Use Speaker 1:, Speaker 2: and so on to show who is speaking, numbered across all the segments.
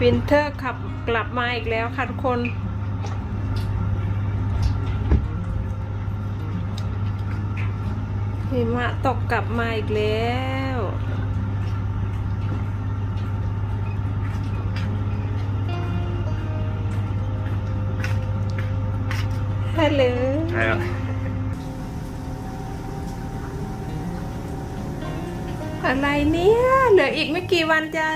Speaker 1: วินเทอร์ขับกลับมาอีกแล้วค่ะทุกคน หิมะตกกลับมาอีกแล้วฮัลโหล
Speaker 2: Ja.
Speaker 1: อะไรเนี่ย เหลืออีกไม่กี่วันจะ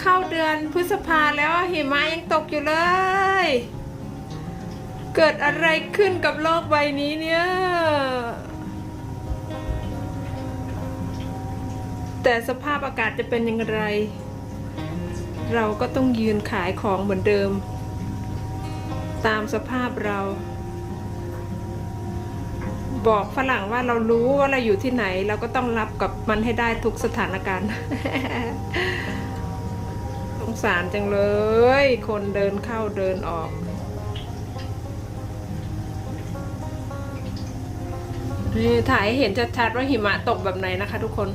Speaker 1: เข้าเดือนพฤษภาแล้วหิมะยังตกอยู่เลย เกิดอะไรขึ้นกับโลกใบนี้เนี่ยแต่สภาพอากาศจะเป็นอย่างไร เราก็ต้องยืนขายของเหมือนเดิม ตามสภาพเรา บอกฝรั่งว่าเรารู้ว่าเราอยู่ที่ไหน เราก็ต้องรับกับมันให้ได้ทุกสถานการณ์ งสารจังเลย คนเดินเข้าเดินออกนี่ถ่ายให้เห็นชัดๆว่าหิมะตกแบบไหนนะคะทุกคน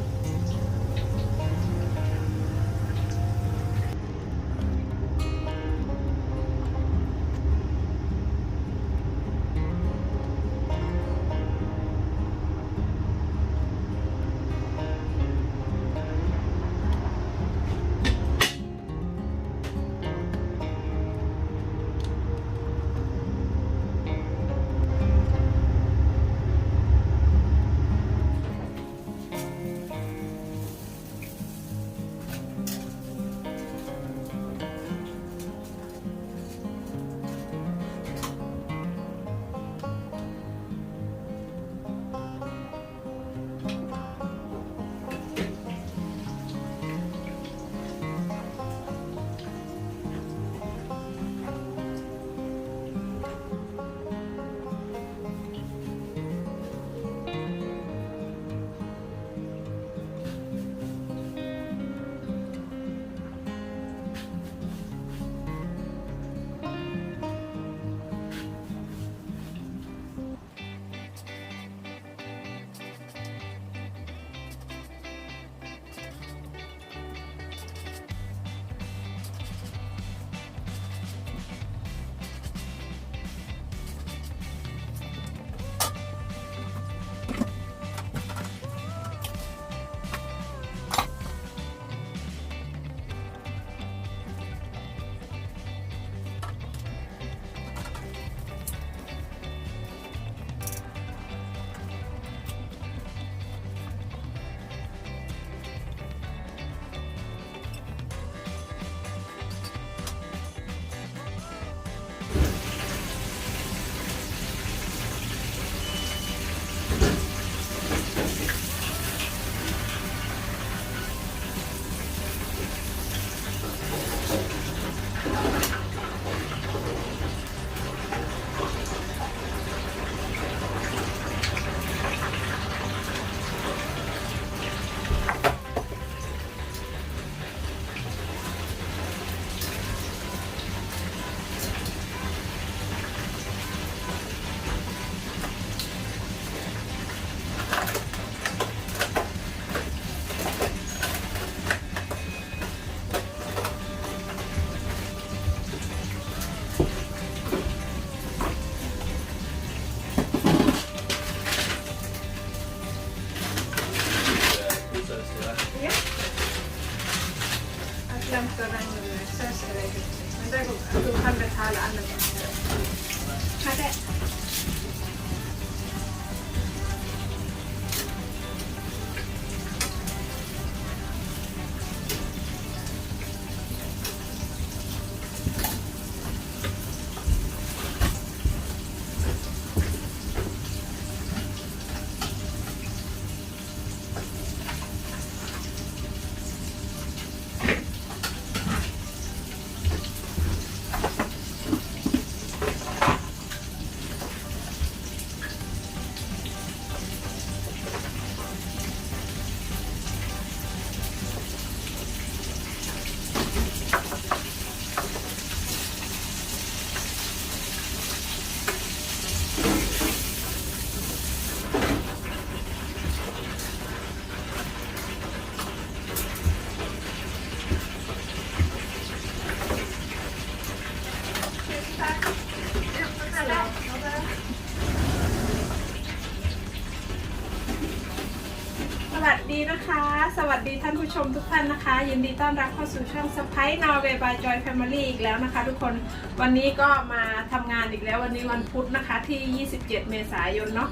Speaker 1: ท่านผู้ชมทุกท่านนะคะ ยินดีต้อนรับเข้าสู่ช่องสไปนอร์เวย์บายจอยแฟมิลี่อีกแล้วนะคะ ทุกคนวันนี้ก็มาทำงานอีกแล้ววันนี้วันพุธนะคะ ที่ 27 เมษายนเนาะ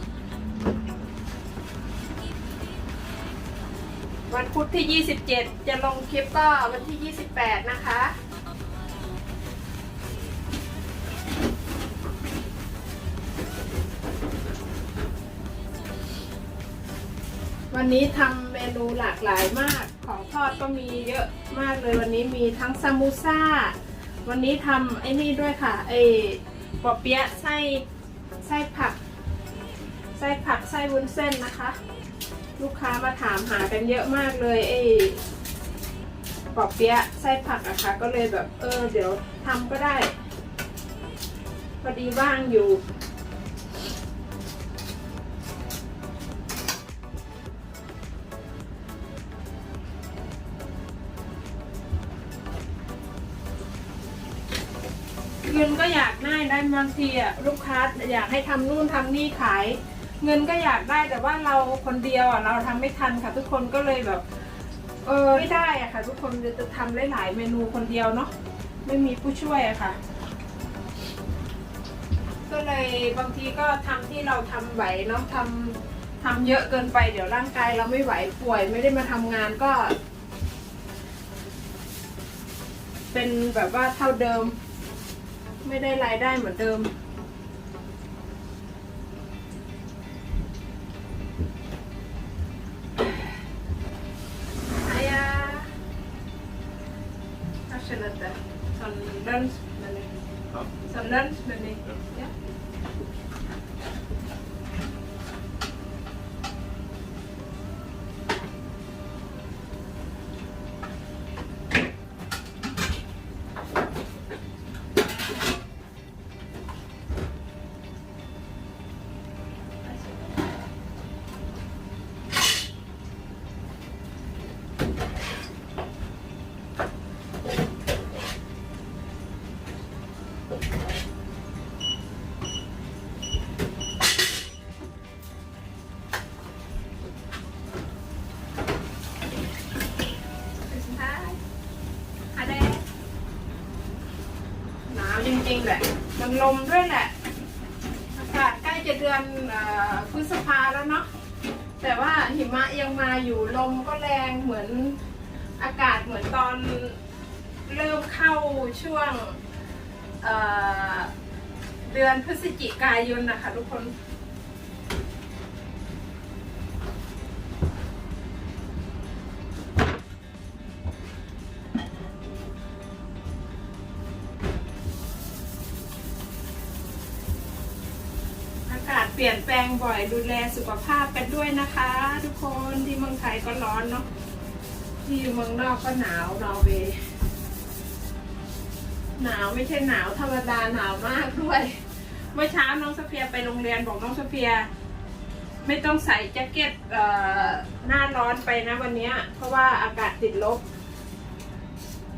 Speaker 1: วันพุธที่ 27 จะลงคลิปก็วันที่ 28 นะคะ วันนี้ทำเมนูหลากหลายมาก ของทอดก็มีเยอะมากเลยวันนี้มีทั้งซามูซ่า วันนี้ทำไอ้นี่ด้วยค่ะไอ้ปอเปี๊ยะไส้ไส้ผัก ไส้ผักไส้วุ้นเส้นนะคะ ลูกค้ามาถามหากันเยอะมากเลยไอ้ปอเปี๊ยะไส้ผักอะค่ะก็เลยแบบเออเดี๋ยวทำก็ได้พอดีว่างอยู่ากได้ได้บางทีอะลูกค้าอยากให้ทำนู่นทำนี่ขาย เงินก็อยากได้แต่ว่าเราคนเดียวอะเราทำไม่ทันค่ะ ทุกคนก็เลยแบบเออไม่ได้อะค่ะ ทุกคนจะทำหลายๆเมนูคนเดียวเนาะไม่มีผู้ช่วยอะค่ะ ก็เลยบางทีก็ทำที่เราทำไหวเนาะทำทำเยอะเกินไปเดี๋ยวร่างกายเราไม่ไหวป่วยไม่ได้มาทำงานก็ เป็นแบบว่าเท่าเดิม ไม่ได้รายได้เหมือนเดิม Ja. Kanske lite sån lunchmeny.
Speaker 2: Ja.
Speaker 1: Sån lunchmeny. Ja. Tusen นลมด้วยแหละอากาศใกล้จะเดือนอพฤษภาแล้วเนาะแต่ว่าหิมะยังมาอยู่ลมก็แรงเหมือนอากาศเหมือนตอนเริ่มเข้าช่วงเเดือนพฤศจิกายนนะคะทุกคน บ่อยดูแลสุขภาพกันด้วยนะคะ ทุกคนที่เมืองไทยก็ร้อนเนาะที่อยู่เมืองนอกก็หนาวนอร์เวย์หนาวไม่ใช่หนาวธรรมดาหนาวมากด้วย เมื่อเช้าน้องโซเฟียไปโรงเรียนบอกน้องโซเฟีย ไม่ต้องใส่แจ็คเก็ตหน้าร้อนไปนะวันนี้เพราะว่าอากาศติดลบ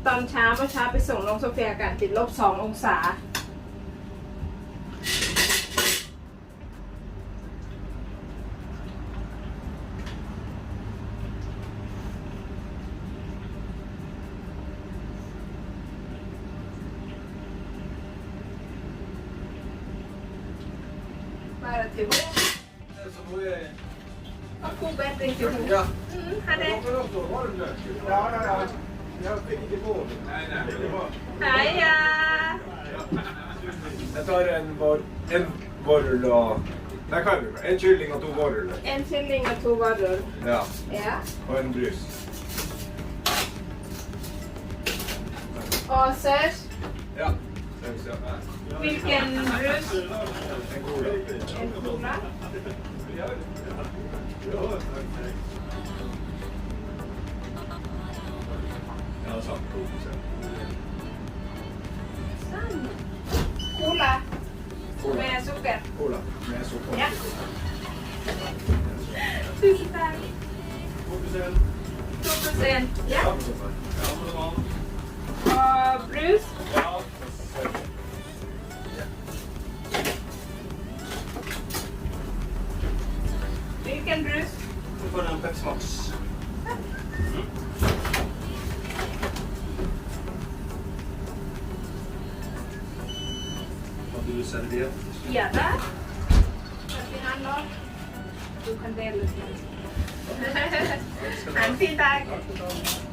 Speaker 1: ตอนเช้าเมื่อเช้าไปส่งน้องโซเฟียอากาศติดลบสององศา till
Speaker 2: Ja.
Speaker 1: Mm.
Speaker 2: Ja, ja, ja. Jag fick inte på. Nej, nej.
Speaker 1: Heja!
Speaker 2: Jag tar en, var, en varul och... Nej, kan du? En kylling och två varul.
Speaker 1: En kylling och två varor.
Speaker 2: Ja,
Speaker 1: Ja.
Speaker 2: och en bryst.
Speaker 1: Och Vilken brus?
Speaker 2: En cola.
Speaker 1: En cola.
Speaker 2: Ja, så.
Speaker 1: Sann. Cola.
Speaker 2: Cola.
Speaker 1: Med socker.
Speaker 2: Cola med socker.
Speaker 1: Ja. Tusen tack. Två procent. Ja. Och brus.
Speaker 2: Ja. chicken breast. Ito ng Pepsi Max. Do
Speaker 1: you serve here? Yeah, that. You can there look. Bag.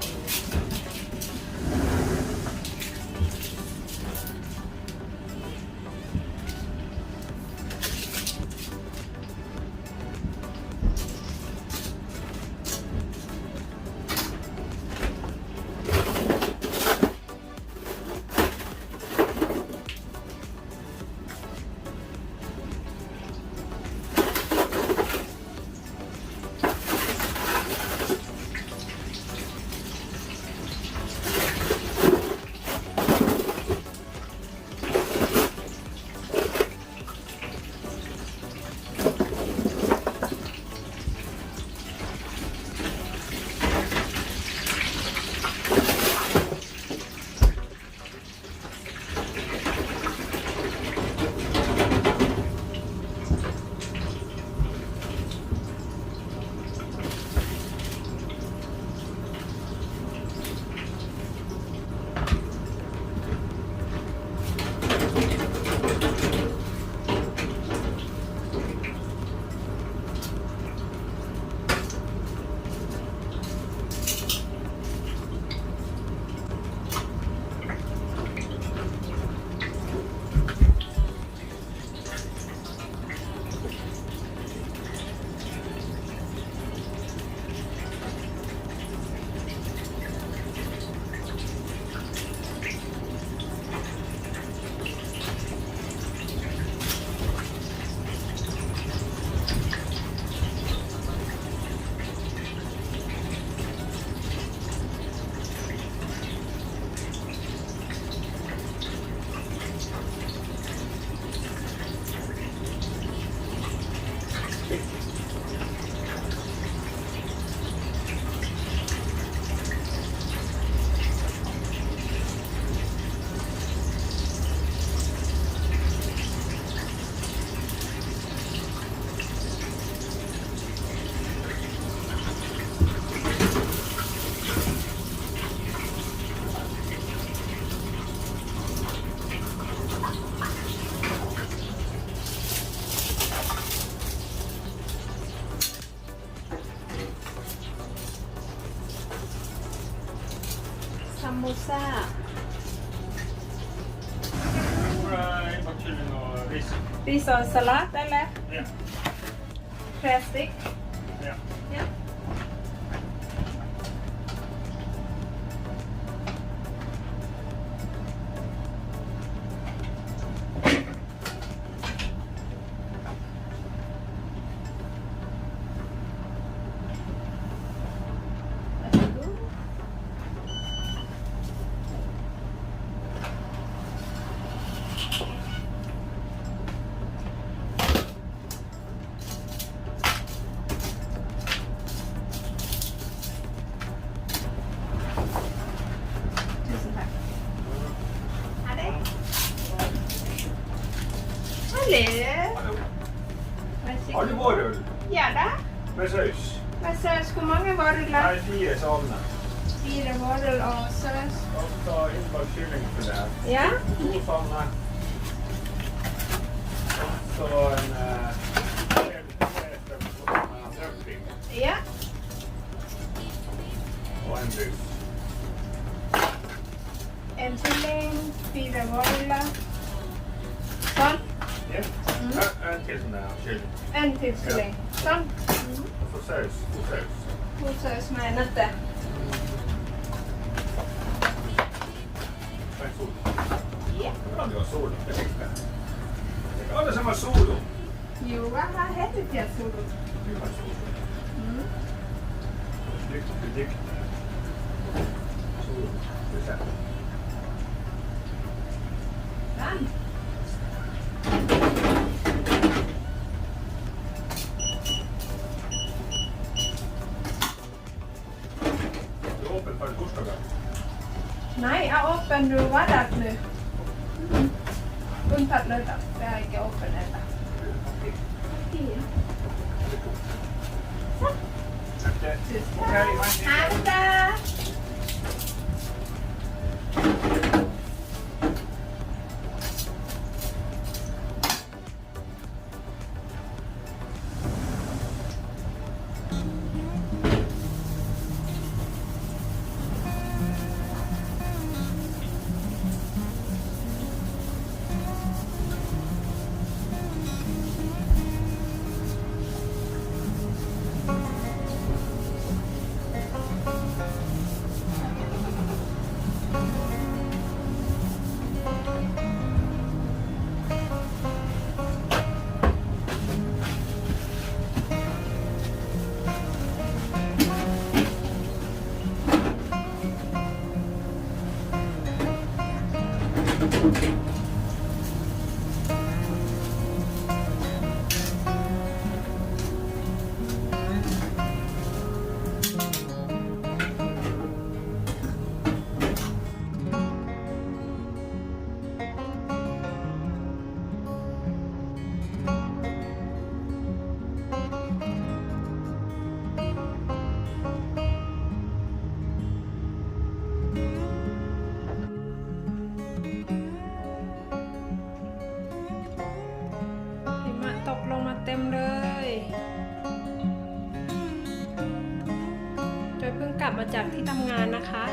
Speaker 1: พิซซ่า
Speaker 2: Fry bakun och ris.
Speaker 1: Salad eller?
Speaker 2: Ja.
Speaker 1: Plastic. Hallo.
Speaker 2: Har du vårrull?
Speaker 1: Ja da.
Speaker 2: Med saus?
Speaker 1: Med saus, hvor mange varer
Speaker 2: Nej, fire sådana.
Speaker 1: Fire varer og saus.
Speaker 2: Och så inbakt kyllingfilé.
Speaker 1: Ja.
Speaker 2: Två sådana. Och så en... eh,
Speaker 1: Ja.
Speaker 2: och en bus.
Speaker 1: En kylling, fire varer. Mm.
Speaker 2: En, en till sån där kyling.
Speaker 1: En till kyling. Ja. Mm.
Speaker 2: Och så sås. Och sås.
Speaker 1: Och sås med
Speaker 2: nötter. Yeah.
Speaker 1: Ja,
Speaker 2: det var solo. Ja, det som var solo.
Speaker 1: Jo, vad hette det solo?
Speaker 2: Du har solo.
Speaker 1: Mm.
Speaker 2: Snyggt, snyggt. Solo. Det är
Speaker 1: Nei, jeg er åpen du var der nå. Mm. Unntatt lørdag. Det er ikke åpen ennå. Ja. จากที่ทำงานนะคะ